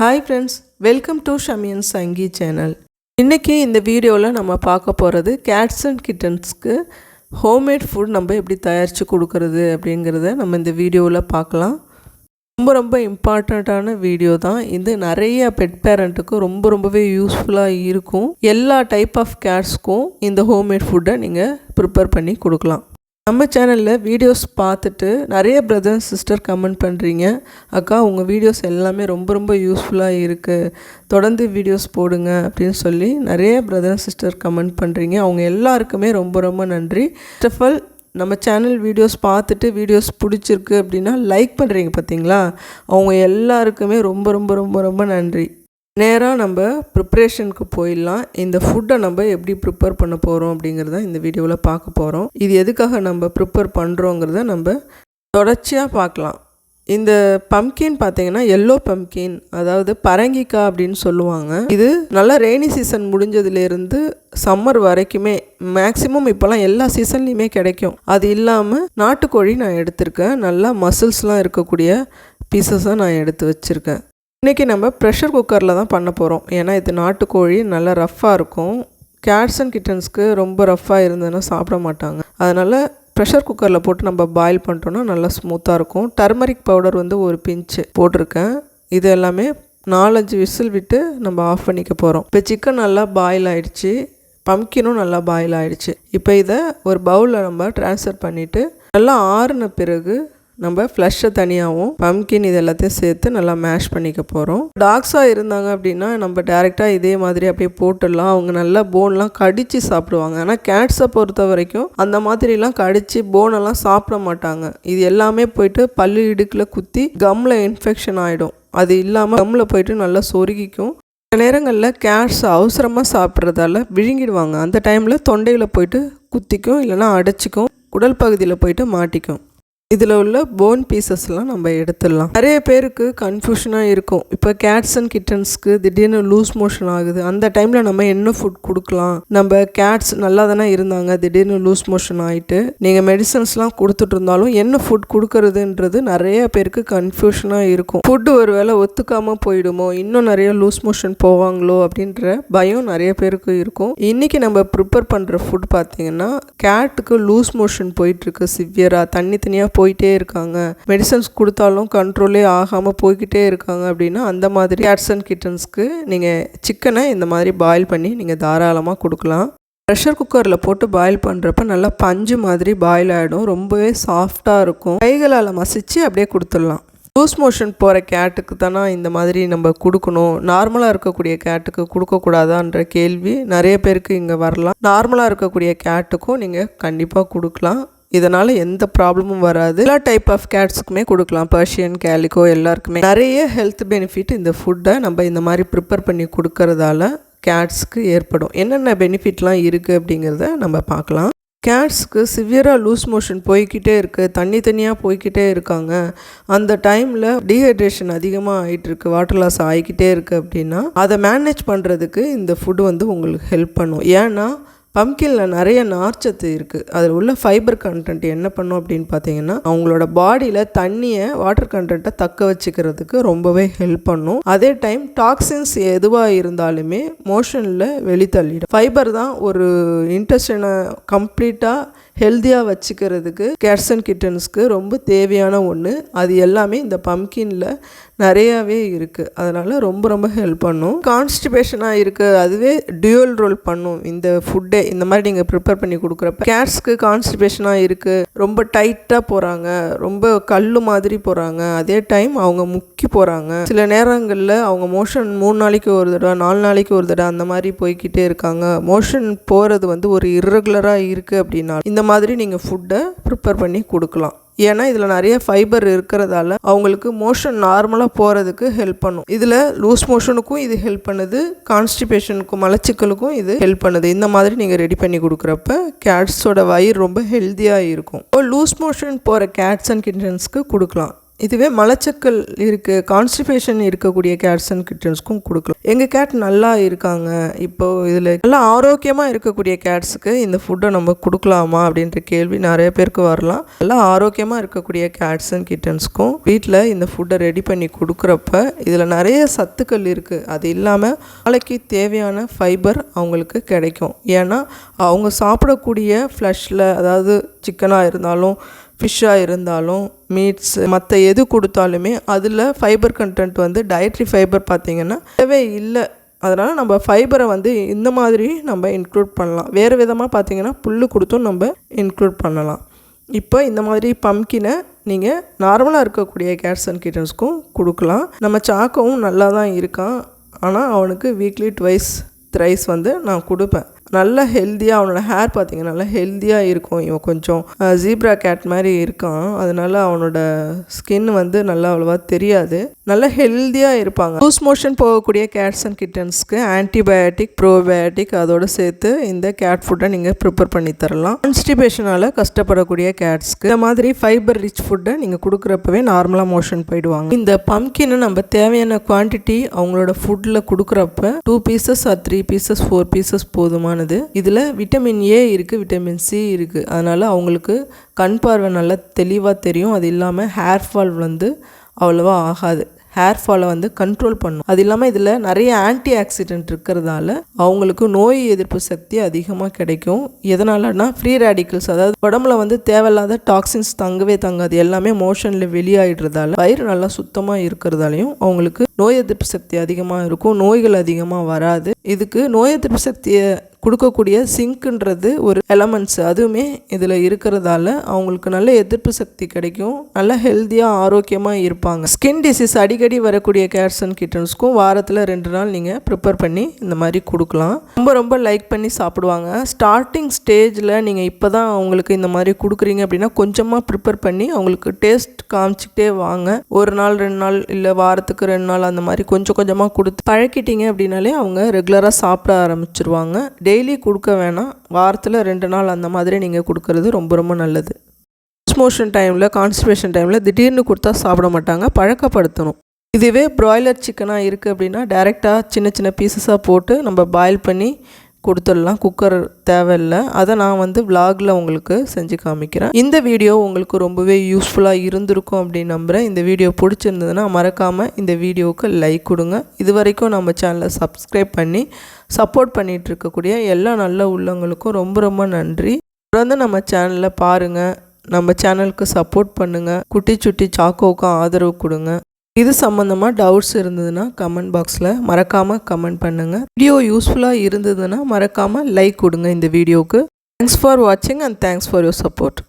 Hi friends welcome to Shamiyan Sangi channel இன்றைக்கி இந்த வீடியோவில் நம்ம பார்க்க போகிறது கேட்ஸ் அண்ட் கிட்டன்ஸ்க்கு ஹோம்மேட் ஃபுட் நம்ம எப்படி தயாரித்து கொடுக்கறது அப்படிங்கிறத நம்ம இந்த வீடியோவில் பார்க்கலாம். ரொம்ப ரொம்ப இம்பார்ட்டண்ட்டான வீடியோ தான். இது நிறைய பெட் பேரண்ட்டுக்கு ரொம்ப ரொம்பவே யூஸ்ஃபுல்லாக இருக்கும். எல்லா டைப் ஆஃப் கேட்ஸ்க்கும் இந்த ஹோம்மேட் ஃபுட்டை நீங்கள் ப்ரிப்பேர் பண்ணி கொடுக்கலாம். நம்ம சேனலில் வீடியோஸ் பார்த்துட்டு நிறைய பிரதர் சிஸ்டர் கமெண்ட் பண்ணுறீங்க அக்கா உங்கள் வீடியோஸ் எல்லாமே ரொம்ப ரொம்ப யூஸ்ஃபுல்லாக இருக்குது தொடர்ந்து வீடியோஸ் போடுங்க அப்படின்னு சொல்லி நிறைய பிரதர் சிஸ்டர் கமெண்ட் பண்ணுறீங்க அவங்க எல்லாருக்குமே ரொம்ப ரொம்ப நன்றி. ஃபர்ஸ்ட் ஆஃப் ஆல் நம்ம சேனல் வீடியோஸ் பார்த்துட்டு வீடியோஸ் பிடிச்சிருக்கு அப்படின்னா லைக் பண்ணுறீங்க பார்த்தீங்களா அவங்க எல்லாருக்குமே ரொம்ப ரொம்ப ரொம்ப ரொம்ப நன்றி. நேராக நம்ம ப்ரிப்ரேஷனுக்கு போயிடலாம். இந்த ஃபுட்டை நம்ம எப்படி ப்ரிப்பேர் பண்ண போகிறோம் அப்படிங்கிறத இந்த வீடியோவில் பார்க்க போகிறோம் இது எதுக்காக நம்ம ப்ரிப்பேர் பண்ணுறோங்கிறத நம்ம தொடர்ச்சியாக பார்க்கலாம். இந்த பம்கின் பார்த்தீங்கன்னா எல்லோ பம்கின் அதாவது பரங்கிக்காய் அப்படின்னு சொல்லுவாங்க. இது நல்லா ரெய்னி சீசன் முடிஞ்சதுலேருந்து சம்மர் வரைக்குமே மேக்ஸிமம் இப்போல்லாம் எல்லா சீசன்லேயுமே கிடைக்கும். அது இல்லாமல் நாட்டுக்கோழி நான் எடுத்திருக்கேன். நல்லா மசில்ஸ்லாம் இருக்கக்கூடிய பீசஸாக நான் எடுத்து வச்சுருக்கேன். இன்றைக்கி நம்ம ப்ரெஷர் குக்கரில் தான் பண்ண போகிறோம் ஏன்னா இது நாட்டுக்கோழி நல்லா ரஃப்பாக இருக்கும். கேட்ஸ் அண்ட் கிட்டன்ஸ்க்கு ரொம்ப ரஃப்பாக இருந்ததுன்னா சாப்பிட மாட்டாங்க. அதனால் ப்ரெஷர் குக்கரில் போட்டு நம்ம பாயில் பண்ணிட்டோன்னா நல்லா ஸ்மூத்தாக இருக்கும். டர்மரிக் பவுடர் வந்து ஒரு பிஞ்சு போட்டிருக்கேன். இது எல்லாமே நாலஞ்சு விசில் விட்டு நம்ம ஆஃப் பண்ணிக்க போகிறோம் இப்போ சிக்கன் நல்லா பாயில் ஆகிடுச்சு பம்கினும் நல்லா பாயில் ஆகிடுச்சு இப்போ இதை ஒரு பவுலில் நம்ம ட்ரான்ஸ்ஃபர் பண்ணிவிட்டு நல்லா ஆறுன பிறகு நம்ம ஃப்ளஷை தனியாகவும் பம்கின் இது எல்லாத்தையும் சேர்த்து நல்லா மேஷ் பண்ணிக்க போகிறோம் டாக்ஸாக இருந்தாங்க அப்படின்னா நம்ம டேரெக்டாக இதே மாதிரி அப்படியே போட்டுடலாம். அவங்க நல்லா போன்லாம் கடித்து சாப்பிடுவாங்க. ஆனால் கேட்ஸை பொறுத்த வரைக்கும் அந்த மாதிரிலாம் கடித்து போனெல்லாம் சாப்பிட மாட்டாங்க. இது எல்லாமே போயிட்டு பல்லு இடுக்கில் குத்தி கம்மில் இன்ஃபெக்ஷன் ஆகிடும் அது இல்லாமல் கம்மில் போயிட்டு நல்லா சொருகிக்கும். சில நேரங்களில் கேட்ஸ் அவசரமாக சாப்பிட்றதால விழுங்கிடுவாங்க. அந்த டைமில் தொண்டையில் போயிட்டு குத்திக்கும் இல்லைனா அடைச்சிக்கும். உடல் பகுதியில் போயிட்டு மாட்டிக்கும். இதில் உள்ள போன் பீசஸ்லாம் நம்ம எடுத்துடலாம். நிறைய பேருக்கு கன்ஃபியூஷனாக இருக்கும். இப்போ கேட்ஸ் அண்ட் கிட்டன்ஸ்க்கு திடீர்னு லூஸ் மோஷன் ஆகுது. அந்த டைமில் நம்ம என்ன ஃபுட் கொடுக்கலாம்? நம்ம கேட்ஸ் நல்லா தானே இருந்தாங்க. திடீர்னு லூஸ் மோஷன் ஆகிட்டு நீங்கள் மெடிசன்ஸ்லாம் கொடுத்துட்டு இருந்தாலும் என்ன ஃபுட் கொடுக்கறதுன்றது நிறைய பேருக்கு கன்ஃபியூஷனாக இருக்கும். ஃபுட்டு ஒரு வேளை ஒத்துக்காமல் போயிடுமோ? இன்னும் நிறைய லூஸ் மோஷன் போவாங்களோ? அப்படின்ற பயம் நிறைய பேருக்கு இருக்கும். இன்றைக்கி நம்ம ப்ரிப்பேர் பண்ணுற ஃபுட் பார்த்தீங்கன்னா கேட்டுக்கு லூஸ் மோஷன் போயிட்டுருக்கு சிவியராக தண்ணி தனியாக போயிட்டே இருக்காங்க. மெடிசன்ஸ் கொடுத்தாலும் கண்ட்ரோலே ஆகாமல் போய்கிட்டே இருக்காங்க அப்படின்னா அந்த மாதிரி கேட்ஸ் அண்ட் கிட்டன்ஸ்க்கு நீங்கள் சிக்கனை இந்த மாதிரி பாயில் பண்ணி நீங்கள் தாராளமாக கொடுக்கலாம். ப்ரெஷர் குக்கரில் போட்டு பாயில் பண்ணுறப்ப நல்லா பஞ்சு மாதிரி பாயில் ஆகிடும் ரொம்பவே சாஃப்டாக இருக்கும். கைகளால் மசித்து அப்படியே கொடுத்துடலாம். லூஸ் மோஷன் போகிற கேட்டுக்கு தானே இந்த மாதிரி நம்ம கொடுக்கணும். நார்மலாக இருக்கக்கூடிய கேட்டுக்கு கொடுக்கக்கூடாதான்ற கேள்வி நிறைய பேருக்கு இங்கே வரலாம். நார்மலாக இருக்கக்கூடிய கேட்டுக்கும் நீங்கள் கண்டிப்பாக கொடுக்கலாம். இதனால் எந்த ப்ராப்ளமும் வராது. எல்லா டைப் ஆஃப் கேட்ஸுக்குமே கொடுக்கலாம். பர்ஷியன் கேலிக்கோ எல்லாருக்குமே. நிறைய ஹெல்த் பெனிஃபிட் இந்த ஃபுட்டை நம்ம இந்த மாதிரி ப்ரிப்பேர் பண்ணி கொடுக்கறதால கேட்ஸ்க்கு ஏற்படும். என்னென்ன பெனிஃபிட்லாம் இருக்குது அப்படிங்கிறத நம்ம பார்க்கலாம். கேட்ஸ்க்கு சிவியராக லூஸ் மோஷன் போய்கிட்டே இருக்குது தண்ணி தனியாக போய்கிட்டே இருக்காங்க. அந்த டைமில் டீஹைட்ரேஷன் அதிகமாக ஆகிட்டு இருக்குது வாட்டர் லாஸ் ஆகிக்கிட்டே இருக்குது அப்படின்னா அதை மேனேஜ் பண்ணுறதுக்கு இந்த ஃபுட் வந்து உங்களுக்கு ஹெல்ப் பண்ணும். ஏன்னா பம்கினில் நிறைய நார்ச்சத்து இருக்குது அதில் உள்ள ஃபைபர் கண்டென்ட் என்ன பண்ணும் அப்படின்னு பார்த்தீங்கன்னா அவங்களோட பாடியில் தண்ணியை வாட்டர் கண்டென்ட்டை தக்க வச்சுக்கிறதுக்கு ரொம்பவே ஹெல்ப் பண்ணும். அதே டைம் டாக்ஸின்ஸ் எதுவாக இருந்தாலுமே மோஷனில் வெளித்தள்ளிடும் ஃபைபர் தான் ஒரு இன்டெஸ்டனை கம்ப்ளீட்டாக ஹெல்த்தியாக வச்சுக்கிறதுக்கு கேட்ஸ் அண்ட் கிட்டன்ஸ்க்கு ரொம்ப தேவையான ஒன்று அது எல்லாமே இந்த பம்கினில் நிறையாவே இருக்குது அதனால் ரொம்ப ரொம்ப ஹெல்ப் பண்ணும். கான்ஸ்டிபேஷனாக இருக்குது அதுவே டியூவல் ரோல் பண்ணும். இந்த ஃபுட்டே இந்த மாதிரி நீங்கள் ப்ரிப்பேர் பண்ணி கொடுக்குறப்ப. கேட்ஸ்க்கு கான்ஸ்டிபேஷனாக இருக்குது ரொம்ப டைட்டாக போகிறாங்க ரொம்ப கல் மாதிரி போகிறாங்க அதே டைம் அவங்க முக்கி போகிறாங்க சில நேரங்களில் அவங்க மோஷன் மூணு நாளைக்கு ஒரு தடவை நாலு நாளைக்கு ஒரு தடவை அந்த மாதிரி போய்கிட்டே இருக்காங்க. மோஷன் போகிறது வந்து ஒரு இர்ரெகுலராக இருக்குது அப்படின்னா இந்த மாதிரி நீங்கள் ஃபுட்டை ப்ரிப்பேர் பண்ணி கொடுக்கலாம். ஏன்னா இதில் நிறைய ஃபைபர் இருக்கிறதால அவங்களுக்கு மோஷன் நார்மலாக போகிறதுக்கு ஹெல்ப் பண்ணும். இதில் லூஸ் மோஷனுக்கும் இது ஹெல்ப் பண்ணுது கான்ஸ்டிபேஷனுக்கும் மலச்சிக்கலுக்கும் இது ஹெல்ப் பண்ணுது. இந்த மாதிரி நீங்கள் ரெடி பண்ணி கொடுக்குறப்ப கேட்ஸோட வயிறு ரொம்ப ஹெல்த்தியாக இருக்கும். லூஸ் மோஷன் போகிற கேட்ஸ் அண்ட் கிட்டன்ஸ்க்கு கொடுக்கலாம். இதுவே மலச்சக்கல் இருக்குது கான்ஸ்டிபேஷன் இருக்கக்கூடிய கேட்ஸ் அண்ட் கிட்டன்ஸ்க்கும் கொடுக்கலாம். எங்கள் கேட் நல்லா இருக்காங்க இப்போது இதில் நல்லா ஆரோக்கியமாக இருக்கக்கூடிய கேட்ஸுக்கு இந்த ஃபுட்டை நம்ம கொடுக்கலாமா அப்படின்ற கேள்வி நிறைய பேருக்கு வரலாம். நல்லா ஆரோக்கியமாக இருக்கக்கூடிய கேட்ஸ் அண்ட் கிட்டன்ஸ்க்கும் வீட்டில் இந்த ஃபுட்டை ரெடி பண்ணி கொடுக்குறப்ப இதில் நிறைய சத்துக்கள் இருக்குது அது இல்லாமல் நாளைக்கு தேவையான ஃபைபர் அவங்களுக்கு கிடைக்கும். ஏன்னா அவங்க சாப்பிடக்கூடிய ஃப்ளஷில் அதாவது சிக்கனாக இருந்தாலும் ஃபிஷ்ஷாக இருந்தாலும் மீட்ஸ் மற்ற எது கொடுத்தாலுமே அதில் ஃபைபர் கண்டென்ட் வந்து டயட்ரி ஃபைபர் பார்த்திங்கன்னா தேவை இல்லை. அதனால் நம்ம ஃபைபரை வந்து இந்த மாதிரி நம்ம இன்க்ளூட் பண்ணலாம். வேறு விதமாக பார்த்திங்கன்னா புல் கொடுத்தும் நம்ம இன்க்ளூட் பண்ணலாம். இப்போ இந்த மாதிரி பம்கினை நீங்கள் நார்மலாக இருக்கக்கூடிய கேட்ஸ் அண்ட் கிட்டன்ஸ்க்கும் கொடுக்கலாம். நம்ம சாக்கவும் நல்லா தான் இருக்கான். ஆனால் அவனுக்கு வீக்லி ட்வைஸ் த்ரைஸ் வந்து நான் கொடுப்பேன். நல்ல ஹெல்த்தியாக அவனோட ஹேர் பார்த்தீங்கன்னா நல்லா ஹெல்த்தியாக இருக்கும். இவன் கொஞ்சம் ஜீப்ரா கேட் மாதிரி இருக்கான். அதனால அவனோட ஸ்கின் வந்து நல்லா அவ்வளோவா தெரியாது. நல்லா ஹெல்த்தியாக இருப்பாங்க. லூஸ் மோஷன் போகக்கூடிய கேட்ஸ் அண்ட் கிட்டன்ஸ்க்கு ஆன்டிபயோட்டிக் ப்ரோபயோட்டிக் அதோடு சேர்த்து இந்த கேட் ஃபுட்டை நீங்கள் ப்ரிப்பேர் பண்ணி தரலாம். கான்ஸ்டிபேஷனால் கஷ்டப்படக்கூடிய கேட்ஸ்க்கு இந்த மாதிரி ஃபைபர் ரிச் ஃபுட்டை நீங்கள் கொடுக்குறப்பவே நார்மலாக மோஷன் போயிடுவாங்க. இந்த பம்கினை நம்ம தேவையான குவான்டிட்டி அவங்களோட ஃபுட்டில் கொடுக்குறப்ப two pieces or three pieces four pieces போதுமான போதுமானது இதில் விட்டமின் ஏ இருக்குது விட்டமின் சி இருக்குது அதனால் அவங்களுக்கு கண் பார்வை நல்லா தெளிவாக தெரியும். அது இல்லாமல் ஹேர் ஃபால் வந்து அவ்வளோவா ஆகாது. ஹேர் ஃபாலை வந்து கண்ட்ரோல் பண்ணும். அது இல்லாமல் இதில் நிறைய ஆன்டி ஆக்சிடென்ட் இருக்கிறதால அவங்களுக்கு நோய் எதிர்ப்பு சக்தி அதிகமாக கிடைக்கும். எதனாலனா ஃப்ரீ ரேடிக்கல்ஸ் அதாவது உடம்புல வந்து தேவையில்லாத டாக்ஸின்ஸ் தங்கவே தங்காது. எல்லாமே மோஷனில் வெளியாகிடுறதால வயிறு நல்லா சுத்தமாக இருக்கிறதாலையும் அவங்களுக்கு நோய் எதிர்ப்பு சக்தி அதிகமாக இருக்கும் நோய்கள் அதிகமாக வராது. இதுக்கு நோய் எதிர்ப்பு சக்தியை கொடுக்கக்கூடிய சிங்க்குன்றது ஒரு எலமெண்ட்ஸ் அதுவுமே இதில் இருக்கிறதால அவங்களுக்கு நல்ல எதிர்ப்பு சக்தி கிடைக்கும். நல்ல ஹெல்த்தியாக ஆரோக்கியமாக இருப்பாங்க. ஸ்கின் டிசீஸ் அடிக்கடி வரக்கூடிய கேர்ஸ் அண்ட் கிட்டன்ஸ்க்கும் வாரத்தில் ரெண்டு நாள் நீங்கள் ப்ரிப்பேர் பண்ணி இந்த மாதிரி கொடுக்கலாம். ரொம்ப ரொம்ப லைக் பண்ணி சாப்பிடுவாங்க. ஸ்டார்டிங் ஸ்டேஜில் நீங்கள் இப்போ தான் அவங்களுக்கு இந்த மாதிரி கொடுக்குறீங்க அப்படின்னா கொஞ்சமாக ப்ரிப்பேர் பண்ணி அவங்களுக்கு டேஸ்ட் காமிச்சிக்கிட்டே வாங்க. ஒரு நாள் ரெண்டு நாள் இல்லை வாரத்துக்கு ரெண்டு நாள் அந்த மாதிரி கொஞ்சம் கொஞ்சமாக கொடுத்து பழக்கிட்டீங்க அப்படின்னாலே அவங்க ரெகுலராக சாப்பிட ஆரம்பிச்சிருவாங்க. டெய்லி கொடுக்க வேணாம். வாரத்தில் ரெண்டு நாள் அந்த மாதிரி நீங்கள் கொடுக்கறது ரொம்ப ரொம்ப நல்லது. மோஷன் டைமில் கான்ஸ்டிபேஷன் டைமில் திடீர்னு கொடுத்தா சாப்பிட மாட்டாங்க. பழக்கப்படுத்தணும். இதுவே ப்ராய்லர் சிக்கனாக இருக்குது அப்படின்னா டேரெக்டாக சின்ன சின்ன பீசஸாக போட்டு நம்ம பாயில் பண்ணி கொடுத்துடலாம். குக்கர் தேவையில்லை. அதை நான் வந்து விலாகில் உங்களுக்கு செஞ்சு காமிக்கிறேன். இந்த வீடியோ உங்களுக்கு ரொம்பவே யூஸ்ஃபுல்லாக இருந்திருக்கும் அப்படின்னு நம்புகிறேன் இந்த வீடியோ பிடிச்சிருந்ததுன்னா மறக்காமல் இந்த வீடியோவுக்கு லைக் கொடுங்க. இது வரைக்கும் நம்ம சேனலை சப்ஸ்கிரைப் பண்ணி சப்போர்ட் பண்ணிகிட்டு இருக்கக்கூடிய எல்லா நல்ல உள்ளவங்களுக்கும் ரொம்ப ரொம்ப நன்றி. தொடர்ந்து நம்ம சேனலில் பாருங்கள் நம்ம சேனலுக்கு சப்போர்ட் பண்ணுங்கள் குட்டி சுட்டி சாக்கோவுக்கும் ஆதரவு கொடுங்க. இது சம்மந்தமாக டவுட்ஸ் இருந்ததுன்னா கமெண்ட் பாக்ஸில் மறக்காமல் கமெண்ட் பண்ணுங்கள் வீடியோ யூஸ்ஃபுல்லாக இருந்ததுன்னா மறக்காமல் லைக் கொடுங்க இந்த வீடியோவுக்கு தேங்க்ஸ் ஃபார் வாட்சிங் and thanks for your support